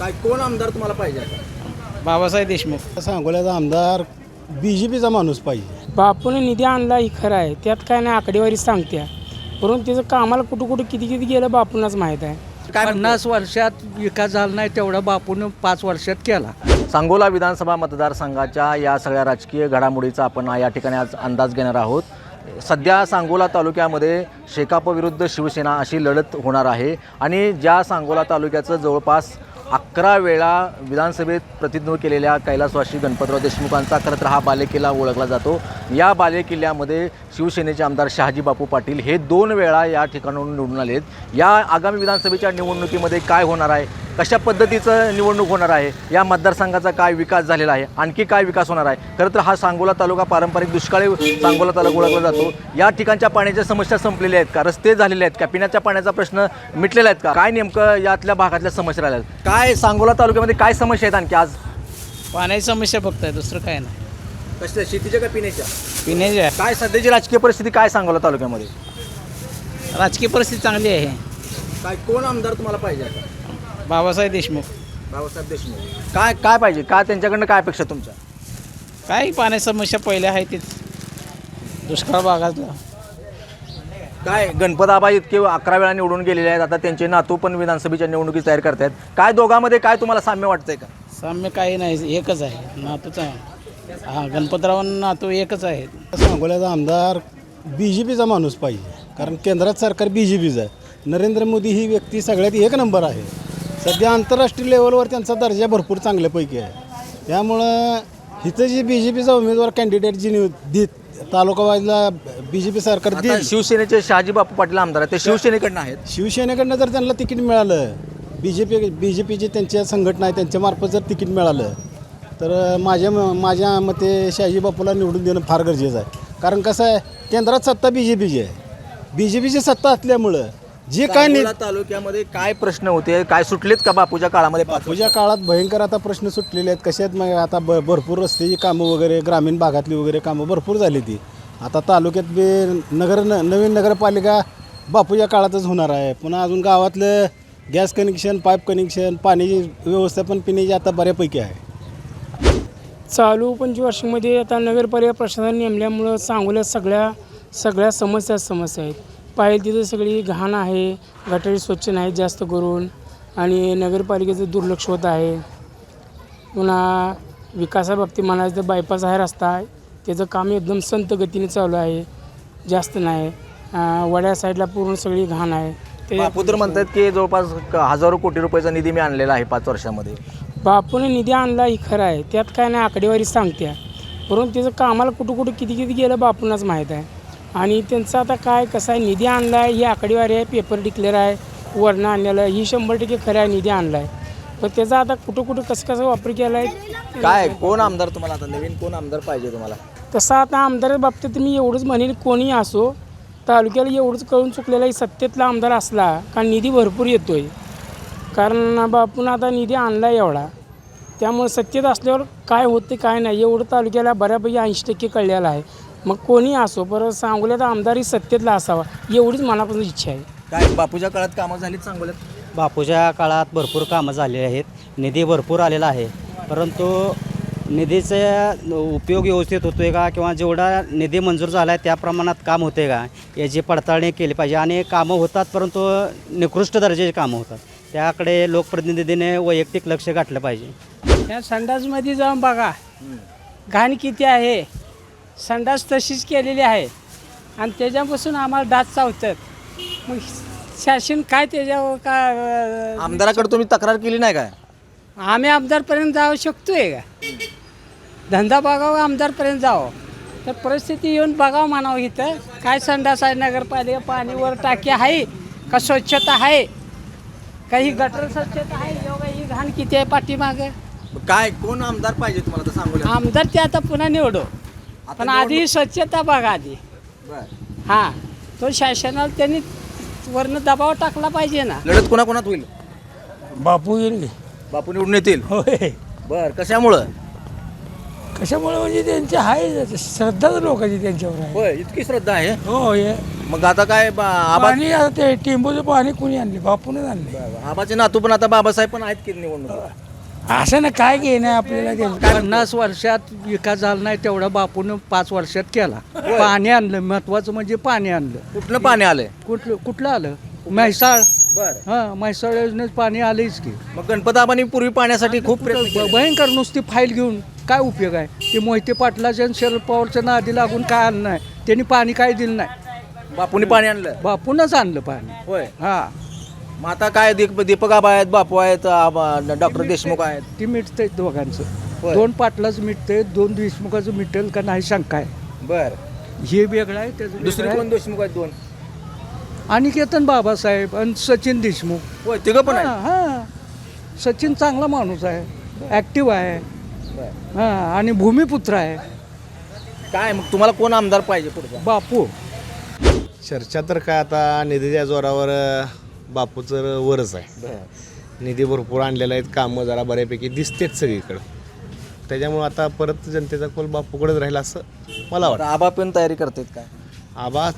काय कोण आमदार तुम्हाला पाहिजे? आता बाबासाहेब देशमुख. सांगोल्याचा आमदार बी जे पीचा माणूस पाहिजे. बापूने निधी आणला ही खरं आहे. त्यात काय नाही आकडेवारी सांगते परंतु त्याचं कामाला कुठं कुठं किती किती गेलं बापूंनाच माहीत आहे. काय पन्नास वर्षात विकास झाला नाही तेवढा बापून पाच वर्षात केला. सांगोला विधानसभा मतदारसंघाच्या या सगळ्या राजकीय घडामोडीचा आपण या ठिकाणी आज अंदाज घेणार आहोत. सध्या सांगोला तालुक्यामध्ये शेकाप विरुद्ध शिवसेना अशी लढत होणार आहे आणि ज्या सांगोला तालुक्याचं जवळपास अकरा वेळा विधानसभेत प्रतिनिधित्व केलेल्या कैलासवाशी गणपतराव देशमुखांचा खरं तर हा बालेकिल्ला ओळखला जातो. या बालेकिल्ल्यामध्ये शिवसेनेचे आमदार शहाजी बापू पाटील हे दोन वेळा या ठिकाणाहून निवडून आले आहेत या आगामी विधानसभेच्या निवडणुकीमध्ये काय होणार आहे? कशा पद्धतीचं निवडणूक होणार आहे? या मतदारसंघाचा काय विकास झालेला आहे? आणखी काय विकास होणार आहे? खरं तर हा सांगोला तालुका पारंपरिक दुष्काळी सांगोला तालुका ओळखला जातो. या ठिकाणच्या पाण्याच्या समस्या संपलेल्या आहेत का? रस्ते झालेले आहेत का? पिण्याच्या पाण्याचा प्रश्न मिटलेला आहेत का? काय नेमकं यातल्या भागातल्या समस्या राहिल्या आहेत? काय सांगोला तालुक्यामध्ये काय समस्या आहेत आणखी आज? पाण्याची समस्या फक्त आहे दुसरं काय नाही. कशा शेतीच्या का पिण्याच्या? पिण्याची आहे. काय सध्याची राजकीय परिस्थिती काय सांगोला तालुक्यामध्ये? राजकीय परिस्थिती चांगली आहे. काय कोण आमदार तुम्हाला पाहिजे आता? बाबासाहेब देशमुख. बाबासाहेब देशमुख. काय काय पाहिजे? काय त्यांच्याकडनं काय अपेक्षा तुमच्या? काय पाण्याची समस्या पहिल्या आहे तेच. दुष्काळ भागातलं. काय गणपत आबा इतके अकरा वेळा निवडून गेलेले आहेत. आता त्यांचे नातू पण विधानसभेच्या निवडणुकीत तयार करतायत काय दोघांमध्ये काय तुम्हाला साम्य वाटतंय का? साम्य काही नाही. एकच आहे. नातूचा हा गणपतराव नातू एकच आहेत. सांगोल्याचा आमदार बी जे पीचा माणूस पाहिजे. कारण केंद्रात सरकार बी जे पीचं आहे. नरेंद्र मोदी ही व्यक्ती सगळ्यात एक नंबर आहे. सध्या आंतरराष्ट्रीय लेवलवर त्यांचा दर्जा भरपूर चांगल्यापैकी आहे. त्यामुळं इथं जे बी जे पीचा उमेदवार कॅन्डिडेट जी निव देत तालुकावाईजला बी जे पी सरकार आता देईल. शिवसेनेचे शहाजी बापू पाटील आमदार आहेत ते शिवसेनेकडनं आहेत. शिवसेनेकडनं जर त्यांना तिकीट मिळालं B J P B J पीची त्यांच्या संघटना आहे त्यांच्यामार्फत जर तिकीट मिळालं तर माझ्या माझ्या मते शहाजी बापूला निवडून देणं फार गरजेचं आहे. कारण कसं आहे केंद्रात सत्ता बी जे पीची आहे. बी जे पीची सत्ता असल्यामुळं जे काय नि सांगोला तालुक्यामध्ये काय प्रश्न होते? काय सुटलेत का बापूच्या काळामध्ये पाच बापूच्या काळात भयंकर आता प्रश्न सुटलेले आहेत. कसे आहेत? मग आता ब भरपूर रस्त्याची कामं वगैरे ग्रामीण भागातली वगैरे कामं भरपूर झाली ती. आता तालुक्यात बी नगर न नवीन नगरपालिका बापूच्या काळातच होणार आहे. पुन्हा अजून गावातलं गॅस कनेक्शन पाईप कनेक्शन पाण्याची व्यवस्थापन पिण्याची आता बऱ्यापैकी आहे. चालू पंचवार्षिकमध्ये आता नगरपालिका प्रशासन नेमल्यामुळं सांगोल्यात सगळ्या सगळ्या समस्या समस्या आहेत. पाहिजे तिथं सगळी घाण आहे गटारी स्वच्छ नाहीत जास्त करून आणि नगरपालिकेचं दुर्लक्ष होत आहे. पुन्हा विकासाबाबतीत म्हणायचं तर बायपास आहे रस्ता आहे. त्याचं काम एकदम संत गतीने चालू आहे. जास्त नाही. वड्या साईडला पूर्ण सगळी घाण आहे. ते बापू तर म्हणतात की जवळपास क- हजारो कोटी रुपयाचा निधी मी आणलेला आहे पाच वर्षामध्ये. बापूने निधी आणला ही खरं आहे. त्यात काय नाही आकडेवारी सांगते परंतु त्याचं कामाला कुठं कुठं किती किती गेलं बापूंनाच माहीत आहे. आणि त्यांचं आता काय कसं आहे निधी आणला आहे ही आकडेवारी आहे पेपर डिक्लेअर आहे वर्ण आणलेलं आहे ही शंभर टक्के खरं आहे निधी आणला आहे पण त्याचा आता कुठं कुठं कसं कसं वापर केला आहे काय कोण आमदार तुम्हाला आता? नवीन कोण आमदार पाहिजे तुम्हाला? तसं आता आमदार बाबतीत मी एवढंच म्हणेन कोणी असो तालुक्याला एवढंच कळून चुकलेला आहे सत्तेतला आमदार असला का निधी भरपूर येतो आहे कारण बापून आता निधी आणला एवढा. त्यामुळे सत्तेत असल्यावर काय होते काय नाही एवढं तालुक्याला बऱ्यापैकी ऐंशी टक्के कळलेलं आहे. मग कोणी असो परत सांगोल्यात आमदारही सत्तेतला असावा एवढीच मनापासून इच्छा आहे. काय बापूच्या काळात कामं झालीत सांगोल्यात? बापूच्या काळात भरपूर कामं झालेली आहेत निधी भरपूर आलेला आहे परंतु निधीचा उपयोग व्यवस्थित होतो आहे का किंवा जेवढा निधी मंजूर झाला आहे त्या प्रमाणात काम होते का याची पडताळणी केली पाहिजे. आणि कामं होतात परंतु निकृष्ट दर्जाची कामं होतात. त्याकडे लोकप्रतिनिधीने वैयक्तिक लक्ष घातलं पाहिजे. या संडासमध्ये जाऊन बघा घाण किती आहे. संडास तशीच केलेली आहे. आणि त्याच्यापासून आम्हाला दात चावतात. मग शासन काय त्याच्यावर काय आमदाराकडे तुम्ही तक्रार केली नाही काय? आम्ही आमदारपर्यंत जाऊ शकतोय का? धंदा बघावं आमदारपर्यंत जावं. तर परिस्थिती येऊन बघावं म्हणावं इथं. काय संडास आहे नगरपालिका पाणीवर टाकी आहे का स्वच्छता आहे? काही गटर स्वच्छता आहे एवढं ही घाण किती आहे पाठीमागं? काय कोण आमदार पाहिजे तुम्हाला तर सांगोल्यात आमदार ते आता पुन्हा निवडो. पण आधी स्वच्छता बघा आधी. बरं. हां तो शासनाला त्यांनी वरनं दबाव टाकला पाहिजे ना. लढत कोणाकोणात होईल? बापू येईल. बापू निवडून येतील? होय. बर कशामुळं? कशामुळे म्हणजे त्यांची आहे श्रद्धाच लोकांची त्यांच्यावर आहे. होय इतकी श्रद्धा आहे? हो हे मग आता काय बा- आबा पाणी आता ते टेंबूचं पाणी कोणी आणले? बापूनच आणले. आबाचे नातू पण आता बाबासाहेब पण आहेत की निवडणूक असं ना काय घेणं आपल्याला ते? पन्नास वर्षात विकास झाला नाही तेवढा बापून पाच वर्षात केला. पाणी आणलं महत्वाचं म्हणजे पाणी आणलं. कुठलं पाणी आलंय? कुठलं कुठलं आलं? म्हैसाळ. बर. हां म्हैसाळ योजनेत पाणी आलंच की. मग गणपत आबांनी पूर्वी पाण्यासाठी खूप प्रयत्न केले. ब- भयंकर नुसती फाईल घेऊन काय उपयोग आहे? ते मोहिते पाटलाच्या आणि शरद पवारच्या नादी लागून काय आणलं नाही त्यांनी पाणी काय दिलं नाही. बापूंनी पाणी आणलं. बापूनच आणलं पाणी. होय. हां. मग आता काय दीप दीपक आबा आहेत बापू आहेत डॉक्टर देशमुख आहेत. ती मिटतंय दोघांचं. दोन पाटलाचं मिटतंय दोन देशमुखाचं मिटेल का नाही शंका आहे. बर. हे वेगळं आहे त्याचं दुसरे वेगळं कोण देशमुख आहेत दोन? आहे. आणि केतन बाबासाहेब आणि सचिन देशमुख. होय तिघं पण आहेत. हां हां. सचिन चांगला माणूस आहे ॲक्टिव्ह आहे. बर. हां आणि भूमिपुत्र आहे. काय मग तुम्हाला कोण आमदार पाहिजे पुढचा बापू. चर्चा तर काय आता निधीच्या जोरावर अ, बापूचं वरच आहे. निधी भरपूर आणलेला आहेत कामं जरा बऱ्यापैकी दिसतेच सगळीकडं. त्याच्यामुळं आता परत जनतेचा कोल बापूकडेच राहील असं मला वाटतं. आबा पण तयारी करतात काय आबा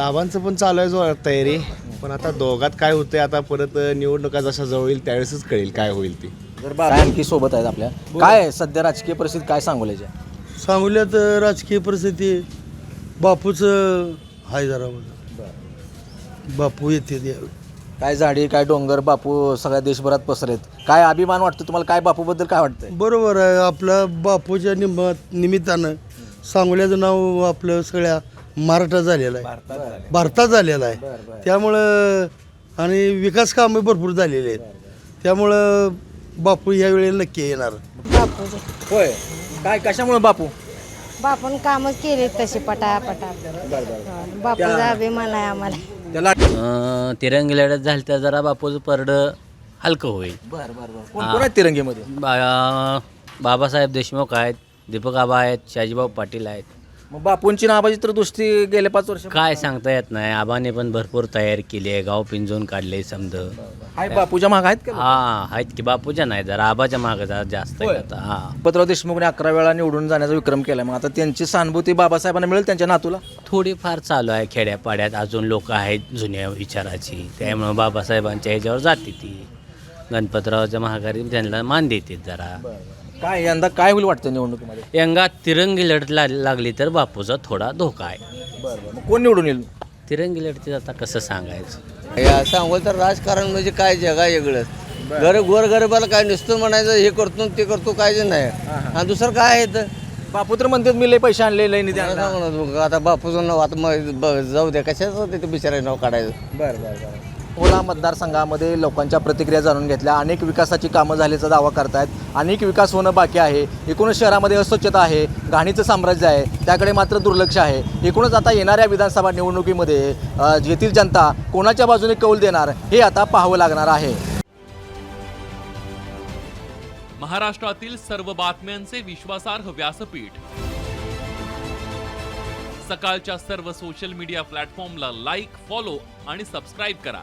आबांचं पण चालू आहे जो तयारी पण आता दोघात काय होतंय आता परत निवडणुका जशा जवळ येईल त्यावेळेसच कळेल काय होईल ती. जर आणखी सोबत आहेत आपल्या काय आहे सध्या राजकीय परिस्थिती काय सांगोल्याच्या सांगोल्यात राजकीय परिस्थिती बापूचं हाय जरा. बापू येते यावेळी. काय झाडी काय डोंगर बापू सगळ्या देशभरात पसरेत. काय अभिमान वाटतो तुम्हाला? काय बापूबद्दल काय वाटतंय? बरोबर आहे. आपल्या बापूच्या निम निमित्तानं सांगोल्याचं नाव आपलं सगळ्या महाराष्ट्रात झालेलं आहे. भारतात झालेलं आहे. त्यामुळं आणि विकास कामं भरपूर झालेली आहेत. त्यामुळं बापू ह्या वेळेला नक्की येणार. बापूचे. होय. काय कशामुळे बापू? बापून कामच केले तसे पटापटा बापूचा अभिमान आहे आम्हाला. त्याला तिरंगी लढत झाली तर जरा बापूचं परडं हलकं होईल. बर बर बर. कोण कोण आहेत तिरंगीमध्ये? बा बाबासाहेब देशमुख आहेत दीपक आबा आहेत शाजीभाऊ पाटील आहेत. मग बापूंची नाबाजी तर दुसरी गेले पाच वर्ष काय सांगता येत नाही. आबाने पण भरपूर तयारी केली आहे. गाव पिंजून काढले समज हाय बापूच्या माग आहेत का? हा आहेत की बापूच्या नाही. जरा आबाच्या मागं जरा जास्त हा. पत्राव देशमुखने अकरा वेळा निवडून जाण्याचा विक्रम केला मग आता त्यांची सहानुभूती बाबासाहेबांना मिळेल त्यांच्या नातूला? थोडीफार चालू आहे खेड्यापाड्यात. अजून लोक आहेत जुन्या विचाराची. त्यामुळे बाबासाहेबांच्या ह्याच्यावर जाते ती. गणपतरावच्या महागारी त्यांना मान देते जरा. काय यंदा काय होईल वाटतं निवडणुकीमध्ये? यंगा तिरंगी लढत ला- लागली तर बापूचा थोडा धोका आहे. बरं मग कोण निवडून येईल? तिरंगी लढतीत आता कसं सांगायचं? या सांगोल तर राजकारण म्हणजे काय जगा वेगळंच. घर गोर गरिबाला काय नुसतं म्हणायचं हे करतो ते करतो काय जे नाही. आणि दुसरं काय आहे तर? बापू तर म्हणतात मी लय पैसे आणले लय निधी मला आणला. सांगू ना तू, आता बापूचं नाव आता मग ब- जाऊ द्या कशाचं ते बिचारा नाव काढायचं? बरं बरं बरं. अकोला मतदारसंघामध्ये लोकांच्या प्रतिक्रिया जाणून घेतल्या. अनेक विकासाची कामं झाल्याचा दावा करतायत. अनेक विकास होणं बाकी आहे. एकूणच शहरामध्ये अस्वच्छता आहे. घाणीचं साम्राज्य आहे. त्याकडे मात्र दुर्लक्ष आहे. एकूणच आता येणाऱ्या विधानसभा निवडणुकीमध्ये येथील जनता कोणाच्या बाजूने कौल देणार हे आता पाहावं लागणार आहे. महाराष्ट्रातील सर्व बातम्यांचे विश्वासार्ह व्यासपीठ. सकाळच्या सर्व सोशल मीडिया प्लॅटफॉर्मला लाईक फॉलो आणि सबस्क्राईब करा.